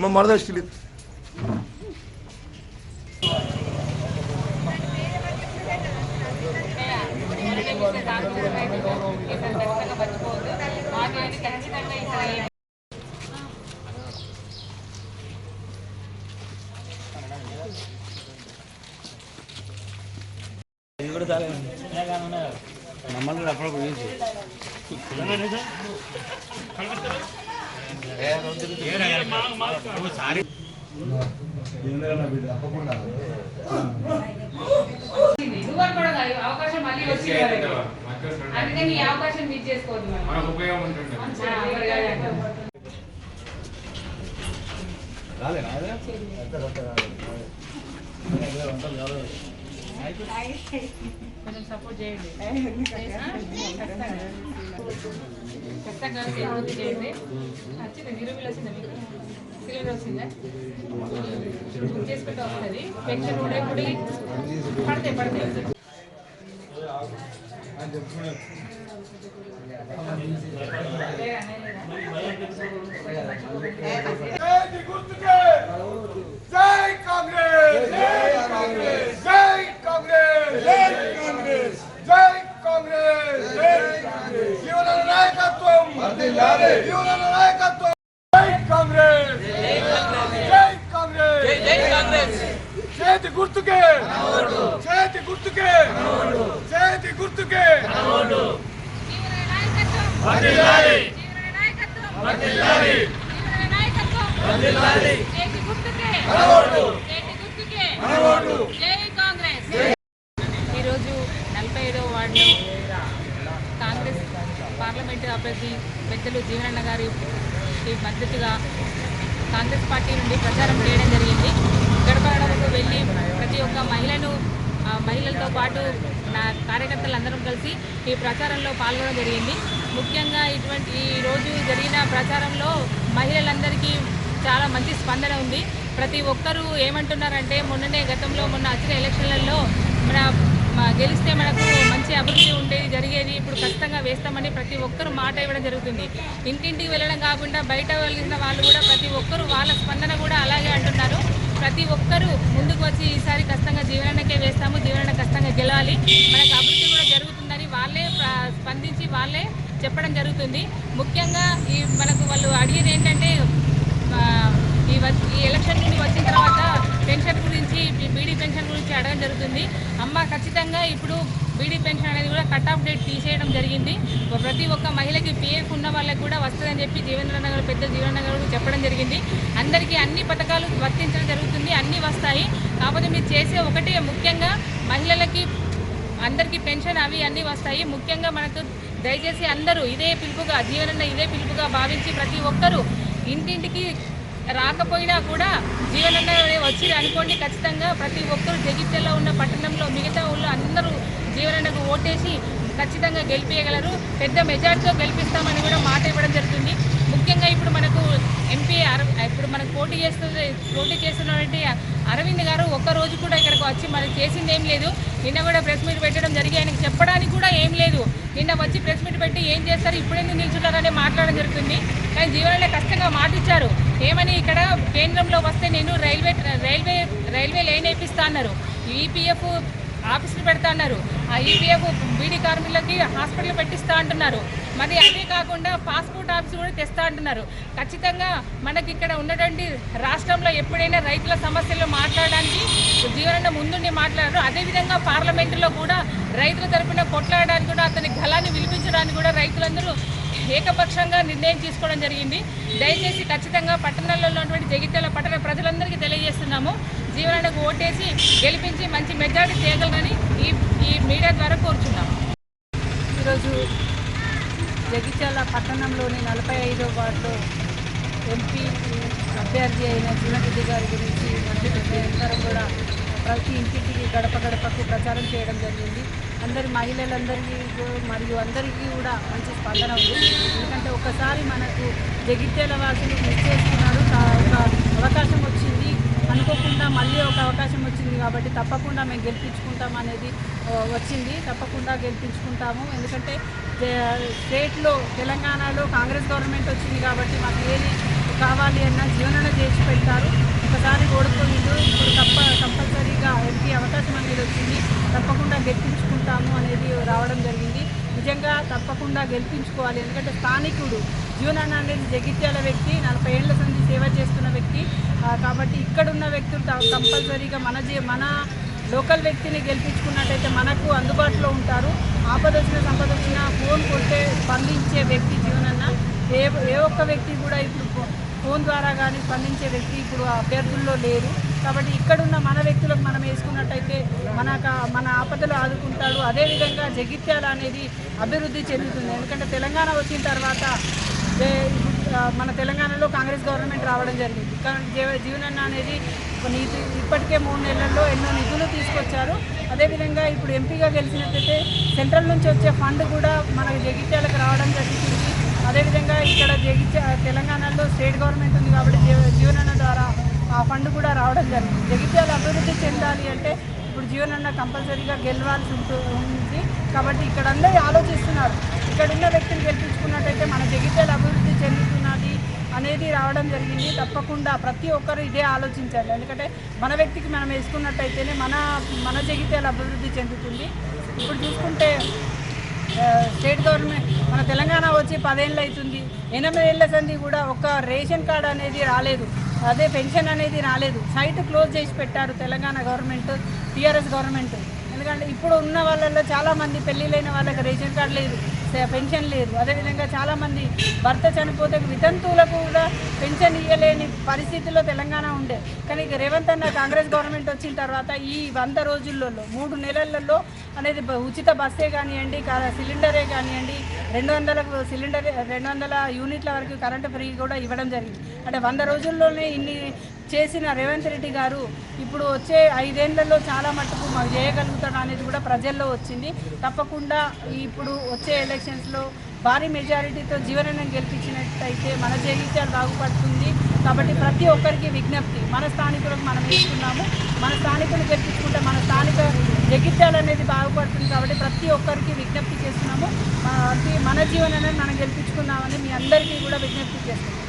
మా మరద స్కిలిత్ ఇది కూడా మమ్మల్ని అప్పుడప్పుడు అవకాశం మళ్ళీ వచ్చింది అందుకని ఈ అవకాశం మిస్ చేసుకోవద్దు మనకు ఉపయోగం ఉంటుంది కొంచెం సపోర్ట్ చేయండి. ఖచ్చితంగా చేయండి. వచ్చింది నిరూపిల్ వచ్చిందా మీకు? సిలిండర్ వచ్చిందా? బుక్ చేసుకుంటే వస్తుంది. పెన్షన్ పడతాయి జై గుర్తుకే జై కాంగ్రెస్ జై కాంగ్రెస్ జై కాంగ్రెస్ జై కాంగ్రెస్ జై కాంగ్రెస్ జై కాంగ్రెస్ జీవన నాయకత్వం వర్ధిల్లాలి జై కాంగ్రెస్. జై కాంగ్రెస్. జై కాంగ్రెస్. జై కాంగ్రెస్ చేతి గుర్తుకే. చేతి గుర్తుకే. చేతి గుర్తుకే. వర్ధిల్లాలి వర్ధిల్లాలి ఈరోజు నలభై ఐదవ వార్డులో కాంగ్రెస్ పార్లమెంటు అభ్యర్థి పెద్దలు జీవనన్న గారి ఈ మద్దతుగా కాంగ్రెస్ పార్టీ నుండి ప్రచారం చేయడం జరిగింది. గడప గడపకు వెళ్ళి ప్రతి ఒక్క మహిళను మహిళలతో పాటు నా కార్యకర్తలందరం కలిసి ఈ ప్రచారంలో పాల్గొనడం జరిగింది. ముఖ్యంగా ఇటువంటి ఈ రోజు జరిగిన ప్రచారంలో మహిళలందరికీ చాలా మంచి స్పందన ఉంది. ప్రతి ఒక్కరూ ఏమంటున్నారంటే మొన్ననే గతంలో మొన్న వచ్చిన ఎలక్షన్లలో మన గెలిస్తే మనకు మంచి అభివృద్ధి ఉండేది జరిగింది వేస్తామని ప్రతి ఒక్కరు మాట ఇవ్వడం జరుగుతుంది. ఇంటింటికి వెళ్ళడం కాకుండా బయట వెళ్ళిన వాళ్ళు కూడా ప్రతి ఒక్కరు వాళ్ళ స్పందన కూడా అలాగే అంటున్నారు. ప్రతి ఒక్కరూ ముందుకు వచ్చి ఈసారి ఖచ్చితంగా జీవనకే వేస్తాము జీవన ఖచ్చితంగా గెలవాలి. మనకు అభివృద్ధి కూడా జరుగుతుందని వాళ్ళే స్పందించి వాళ్ళే చెప్పడం జరుగుతుంది. ముఖ్యంగా ఈ మనకు వాళ్ళు అడిగేది ఏంటంటే ఈ వ- ఈ ఎలక్షన్ నుండి వచ్చిన తర్వాత పెన్షన్ గురించి బీడీ పెన్షన్ గురించి అడగడం జరుగుతుంది. అమ్మ ఖచ్చితంగా ఇప్పుడు beedi pension cut off date తీసేయడం జరిగింది. ప్రతి ఒక్క మహిళకి పిఎఫ్ ఉన్న వాళ్ళకి కూడా వస్తుందని చెప్పి జీవనగర్ పెద్ద జీవనగర్ చెప్పడం జరిగింది. అందరికీ అన్ని పథకాలు వర్తించడం జరుగుతుంది అన్నీ వస్తాయి. కాకపోతే మీరు చేసే ఒకటే ముఖ్యంగా మహిళలకి అందరికీ పెన్షన్ అవి అన్నీ వస్తాయి. ముఖ్యంగా మనకు దయచేసి అందరూ ఇదే పిలుపుగా జీవనన్న ఇదే పిలుపుగా భావించి ప్రతి ఒక్కరూ ఇంటింటికి రాకపోయినా కూడా జీవనన్న వచ్చి అనుకోండి ఖచ్చితంగా ప్రతి ఒక్కరు జగిత్యాలలో ఉన్న పట్టణంలో మిగతా ఊళ్ళో అందరూ జీవనన్నకు ఓటేసి ఖచ్చితంగా గెలిపించగలరు పెద్ద మెజార్టీతో గెలిపిస్తామని కూడా మాట ఇవ్వడం జరుగుతుంది. ముఖ్యంగా ఇప్పుడు మనకు ఎంపీ ఇప్పుడు మనకు పోటీ చేస్తుంది పోటీ చేస్తున్నటువంటి అరవింద్ గారు ఒక్క రోజు కూడా ఇక్కడికి వచ్చి మనకి చేసింది ఏం లేదు. నిన్న కూడా ప్రెస్ మీట్ పెట్టడం జరిగి ఆయనకి చెప్పడానికి కూడా ఏం లేదు. నిన్న వచ్చి ప్రెస్ మీట్ పెట్టి ఏం చేస్తారు ఇప్పుడెందుకు నిల్చున్నారనే మాట్లాడడం జరుగుతుంది. కానీ జీవనంలో కష్టంగా మాట ఇచ్చారు. ఏమని ఇక్కడ కేంద్రంలో వస్తే నేను రైల్వే రైల్వే రైల్వే లైన్ వేపిస్తా అన్నారు. ఈపీఎఫ్ ఆఫీసులు పెడతా అన్నారు. ఆ ఈపీఎఫ్ బీడీ కార్మికులకి హాస్పిటల్ పెట్టిస్తా అంటున్నారు. మరి అదే కాకుండా పాస్పోర్ట్ ఆఫీస్ కూడా తెస్తా అంటున్నారు. ఖచ్చితంగా మనకి ఇక్కడ ఉన్నటువంటి రాష్ట్రంలో ఎప్పుడైనా రైతుల సమస్యలు మాట్లాడడానికి జీవనన్న ముందుండి మాట్లాడారు. అదేవిధంగా పార్లమెంటులో కూడా రైతుల తరపున కొట్లాడడానికి కూడా అతని గలాన్ని విలిపించడానికి కూడా రైతులందరూ ఏకపక్షంగా నిర్ణయం తీసుకోవడం జరిగింది. దయచేసి ఖచ్చితంగా పట్టణాల్లో ఉన్నటువంటి జగిత్యాల పట్టణ ప్రజలందరికీ తెలియజేస్తున్నాము. జీవనకు ఓటేసి గెలిపించి మంచి మెజార్టీ చేయగలరని ఈ ఈ మీడియా ద్వారా కోరుచున్నాం. ఈరోజు జగిత్యాల పట్టణంలోని నలభై ఐదో వార్డులో ఎంపీ అభ్యర్థి అయిన జీవన్రెడ్డి గారి గురించి అందరం కూడా ప్రతి ఇంటికి గడప గడపకు ప్రచారం చేయడం జరిగింది. అందరి మహిళలందరికీ మరియు అందరికీ కూడా మంచి స్పందన ఉంది. ఎందుకంటే ఒకసారి మనకు జగిత్యాల వాసులు మిస్ చేస్తున్నారు ఒక అవకాశం వచ్చింది. అనుకోకుండా మళ్ళీ ఒక అవకాశం వచ్చింది కాబట్టి తప్పకుండా మేము గెలిపించుకుంటాం అనేది వచ్చింది. తప్పకుండా గెలిపించుకుంటాము. ఎందుకంటే స్టేట్లో తెలంగాణలో కాంగ్రెస్ గవర్నమెంట్ వచ్చింది కాబట్టి మాకు ఏది కావాలి అన్న జీవనన చేసి పెడతారు. ఒకసారి ఓడిపోయిండు ఇప్పుడు తప్ప కంపల్సరీగా ఎంపీ అవకాశం అనేది వచ్చింది. తప్పకుండా గెలిపించుకుంటాము అనేది రావడం జరిగింది. నిజంగా తప్పకుండా గెలిపించుకోవాలి. ఎందుకంటే స్థానికుడు జీవనన్న అనేది జగిత్యాల వ్యక్తి నలభై ఏళ్ళ సంధి సేవ చేస్తున్న వ్యక్తి. కాబట్టి ఇక్కడున్న వ్యక్తులు కంపల్సరీగా మన జీ మన లోకల్ వ్యక్తిని గెలిపించుకున్నట్టయితే మనకు అందుబాటులో ఉంటారు. ఆపద వచ్చిన సంపద వచ్చిన ఫోన్ కొట్టే స్పందించే వ్యక్తి జీవనన్న. ఏ ఏ ఒక్క వ్యక్తి కూడా ఇప్పుడు ఫో- ఫోన్ ద్వారా కానీ స్పందించే వ్యక్తి ఇప్పుడు అభ్యర్థుల్లో లేరు. కాబట్టి ఇక్కడున్న మన వ్యక్తులకు మనం వేసుకున్నట్టయితే మన మన ఆపదలు ఆదుకుంటాడు అదేవిధంగా జగిత్యాల అనేది అభివృద్ధి చెందుతుంది. ఎందుకంటే తెలంగాణ వచ్చిన తర్వాత మన తెలంగాణలో కాంగ్రెస్ గవర్నమెంట్ రావడం జరిగింది. కానీ జీవ- జీవనన్న అనేది ఒక నీతి ఇప్పటికే మూడు నెలల్లో ఎన్నో నిధులు తీసుకొచ్చారు. అదేవిధంగా ఇప్పుడు ఎంపీగా గెలిచినట్టయితే సెంట్రల్ నుంచి వచ్చే ఫండ్ కూడా మన జగిత్యాలకు రావడం జరుగుతుంది. అదేవిధంగా ఇక్కడ జగిత్య తెలంగాణలో స్టేట్ గవర్నమెంట్ ఉంది కాబట్టి జీవ జీవనన్న ద్వారా ఆ ఫండ్ కూడా రావడం జరిగింది. జగిత్యాల అభివృద్ధి చెందాలి అంటే ఇప్పుడు జీవనన్న కంపల్సరీగా గెలవాల్సి ఉంటుంది కాబట్టి ఇక్కడ అందరూ ఆలోచిస్తున్నారు. ఇక్కడ ఉన్న వ్యక్తిని గెలిపించుకున్నట్టయితే మన జగిత్యాల అభివృద్ధి చెందుతున్నది అనేది రావడం జరిగింది. తప్పకుండా ప్రతి ఒక్కరు ఇదే ఆలోచించాలి. ఎందుకంటే మన వ్యక్తికి మనం వేసుకున్నట్టయితేనే మన మన జగిత్యాల అభివృద్ధి చెందుతుంది. ఇప్పుడు చూసుకుంటే స్టేట్ గవర్నమెంట్ మన తెలంగాణ వచ్చి పదేళ్ళు అవుతుంది. ఎనిమిది ఏళ్ళ సంది కూడా ఒక రేషన్ కార్డు అనేది రాలేదు. అదే పెన్షన్ అనేది రాలేదు. సైట్ క్లోజ్ చేసి పెట్టారు తెలంగాణ గవర్నమెంట్ టీఆర్ఎస్ గవర్నమెంట్. ఎందుకంటే ఇప్పుడు ఉన్న వాళ్ళల్లో చాలామంది పెళ్ళిళ్ళైన వాళ్ళకి రేషన్ కార్డు లేదు. పెన్షన్ లేదు. అదేవిధంగా చాలామంది భర్త చనిపోతే వితంతువులకు కూడా పెన్షన్ ఇవ్వలేని పరిస్థితుల్లో తెలంగాణ ఉండే. కానీ రేవంత్ అన్న కాంగ్రెస్ గవర్నమెంట్ వచ్చిన తర్వాత ఈ వంద రోజుల్లో మూడు నెలలలో అనేది ఉచిత బస్సే కానివ్వండి క- సిలిండరే కానివ్వండి రెండు వందలకు సిలిండర్ రెండు వందల యూనిట్ల వరకు కరెంటు ఫ్రీ కూడా ఇవ్వడం జరిగింది. అంటే వంద రోజుల్లోనే ఇన్ని చేసిన రేవంత్ రెడ్డి గారు ఇప్పుడు వచ్చే ఐదేళ్ళలో చాలా మట్టుకు మాకు చేయగలుగుతాడు అనేది కూడా ప్రజల్లో వచ్చింది. తప్పకుండా ఇప్పుడు వచ్చే ఎలక్షన్స్లో భారీ మెజారిటీతో జీవనం గెలిపించినట్టయితే మన జీవితాలు బాగుపడుతుంది. కాబట్టి ప్రతి ఒక్కరికి విజ్ఞప్తి. మన స్థానికులకు మనం ఇస్తున్నాము. మన స్థానికులు గెలిపించుకుంటే మన స్థానిక జగిత్యాలు అనేది బాగుపడుతుంది కాబట్టి ప్రతి ఒక్కరికి విజ్ఞప్తి చేస్తున్నాము. మన మన జీవనాన్ని మనం గెలిపించుకున్నామని మీ అందరికీ కూడా విజ్ఞప్తి చేస్తున్నాము.